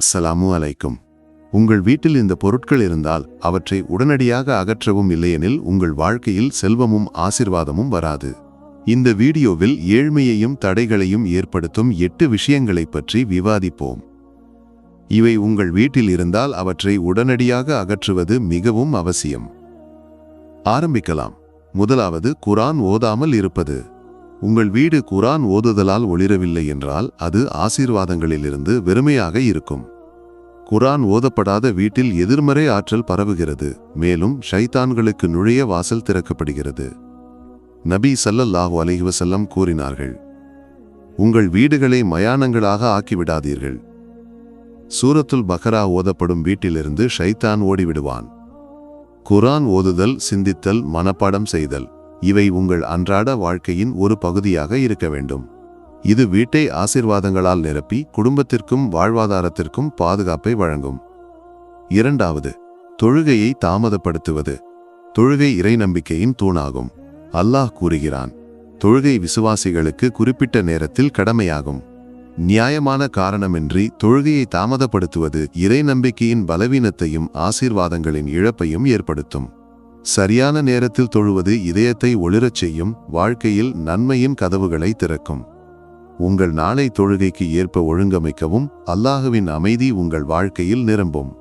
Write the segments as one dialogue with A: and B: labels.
A: அஸ்ஸலாமு அலைக்கும். உங்கள் வீட்டில் இந்த பொருட்கள் இருந்தால் அவற்றை உடனடியாக அகற்றவும் இல்லையெனில் உங்கள் வாழ்க்கையில் செல்வமும் ஆசிர்வாதமும் வராது. இந்த வீடியோவில் ஏழ்மையையும் தடைகளையும் ஏற்படுத்தும் எட்டு விஷயங்களைப் பற்றி விவாதிப்போம். இவை உங்கள் வீட்டில் இருந்தால் அவற்றை உடனடியாக அகற்றுவது மிகவும் அவசியம். ஆரம்பிக்கலாம். முதலாவது குரான் ஓதாமல் இருப்பது. உங்கள் வீடு குரான் ஓதுதலால் ஒளிரவில்லை என்றால் அது ஆசீர்வாதங்களிலிருந்து வெறுமையாக இருக்கும். குரான் ஓதப்படாத வீட்டில் எதிர்மறை ஆற்றல் பரவுகிறது மேலும் ஷைத்தான்களுக்கு நுழைய வாசல் திறக்கப்படுகிறது. நபி சல்லல்லாஹு அலைஹி கூறினார்கள் உங்கள் வீடுகளை மயானங்களாக ஆக்கிவிடாதீர்கள். சூரத்துல் பக்ரா ஓதப்படும் வீட்டிலிருந்து ஷைத்தான் ஓடிவிடுவான். குரான் ஓதுதல் சிந்தித்தல் மனப்பாடம் செய்தல். இவை உங்கள் அன்றாட வாழ்க்கையின் ஒரு பகுதியாக இருக்க வேண்டும். இது வீட்டை ஆசிர்வாதங்களால் நிரப்பி குடும்பத்திற்கும் வாழ்வாதாரத்திற்கும் பாதுகாப்பை வழங்கும். இரண்டாவது தொழுகையை தாமதப்படுத்துவது. தொழுகை இறை நம்பிக்கையின் தூணாகும். அல்லாஹ் கூறுகிறான் தொழுகை விசுவாசிகளுக்கு குறிப்பிட்ட நேரத்தில் கடமையாகும். நியாயமான காரணமின்றி தொழுகையை தாமதப்படுத்துவது இறை நம்பிக்கையின் பலவீனத்தையும் ஆசீர்வாதங்களின் இழப்பையும் ஏற்படுத்தும். சரியான நேரத்தில் தொழுவது இதயத்தை ஒளிரச் செய்யும் வாழ்க்கையில் நன்மையின் கதவுகளை திறக்கும். உங்கள் நாளை தொழுகைக்கு ஏற்ப ஒழுங்கமைக்கவும் அல்லாஹுவின் அமைதி உங்கள் வாழ்க்கையில் நிரம்பும்.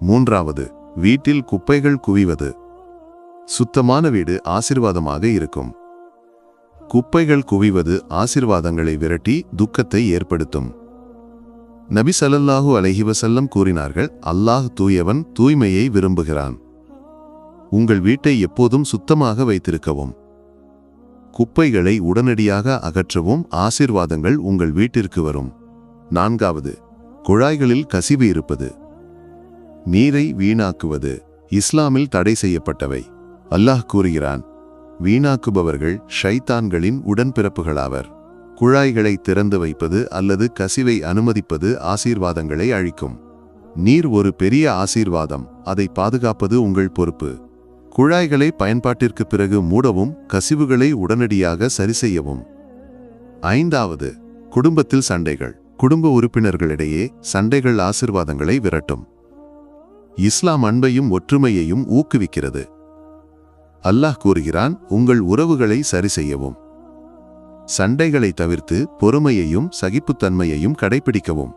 A: மூன்றாவது வீட்டில் குப்பைகள் குவிவது. சுத்தமான வீடு ஆசிர்வாதமாக இருக்கும். குப்பைகள் குவிவது ஆசிர்வாதங்களை விரட்டி துக்கத்தை ஏற்படுத்தும். நபி ஸல்லல்லாஹு அலஹிவசல்லம் கூறினார்கள் அல்லாஹ் தூயவன் தூய்மையை விரும்புகிறான். உங்கள் வீட்டை எப்போதும் சுத்தமாக வைத்திருக்கவும். குப்பைகளை உடனடியாக அகற்றவும் ஆசிர்வாதங்கள் உங்கள் வீட்டிற்கு வரும். நான்காவது குழாய்களில் கசிவு இருப்பது. நீரை வீணாக்குவது இஸ்லாமில் தடை செய்யப்பட்டவை. அல்லாஹ் கூறுகிறான் வீணாக்குபவர்கள் ஷைத்தான்களின் உடன்பிறப்புகளாவர். குழாய்களை திறந்து வைப்பது அல்லது கசிவை அனுமதிப்பது ஆசீர்வாதங்களை அழிக்கும். நீர் ஒரு பெரிய ஆசீர்வாதம் அதை பாதுகாப்பது உங்கள் பொறுப்பு. குழாய்களை பயன்பாட்டிற்கு பிறகு மூடவும் கசிவுகளை உடனடியாக சரி செய்யவும் ஐந்தாவது குடும்பத்தில் சண்டைகள். குடும்ப உறுப்பினர்களிடையே சண்டைகள் ஆசிர்வாதங்களை விரட்டும். இஸ்லாம் அன்பையும் ஒற்றுமையையும் ஊக்குவிக்கிறது. அல்லாஹ் கூறுகிறான் உங்கள் உறவுகளை சரி செய்யவும் சண்டைகளை தவிர்த்து பொறுமையையும் சகிப்புத்தன்மையையும் கடைபிடிக்கவும்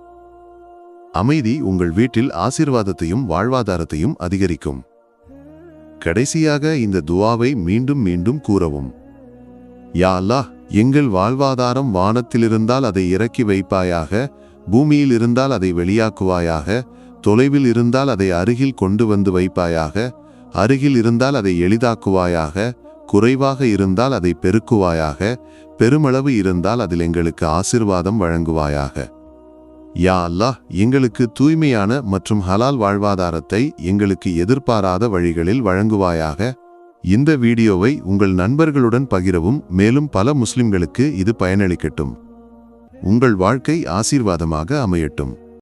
A: அமைதி உங்கள் வீட்டில் ஆசிர்வாதத்தையும் வாழ்வாதாரத்தையும் அதிகரிக்கும். கடைசியாக இந்த துவாவை மீண்டும் மீண்டும் கூறவும். யா அல்லாஹ் எங்கள் வாழ்வாதாரம் வானத்திலிருந்தால் அதை இறக்கி வைப்பாயாக பூமியில் இருந்தால் அதை வெளியாக்குவாயாக தொலைவில் இருந்தால் அதை அருகில் கொண்டு வந்து வைப்பாயாக அருகில் இருந்தால் அதை எளிதாக்குவாயாக குறைவாக இருந்தால் அதை பெருக்குவாயாக பெருமளவு இருந்தால் அதில் எங்களுக்கு ஆசிர்வாதம் வழங்குவாயாக. யா அல்லாஹ் எங்களுக்கு தூய்மையான மற்றும் ஹலால் வாழ்வாதாரத்தை எங்களுக்கு எதிர்பாராத வழிகளில் வழங்குவாயாக. இந்த வீடியோவை உங்கள் நண்பர்களுடன் பகிரவும் மேலும் பல முஸ்லிம்களுக்கு இது பயனளிக்கட்டும். உங்கள் வாழ்க்கை ஆசீர்வாதமாக அமையட்டும்.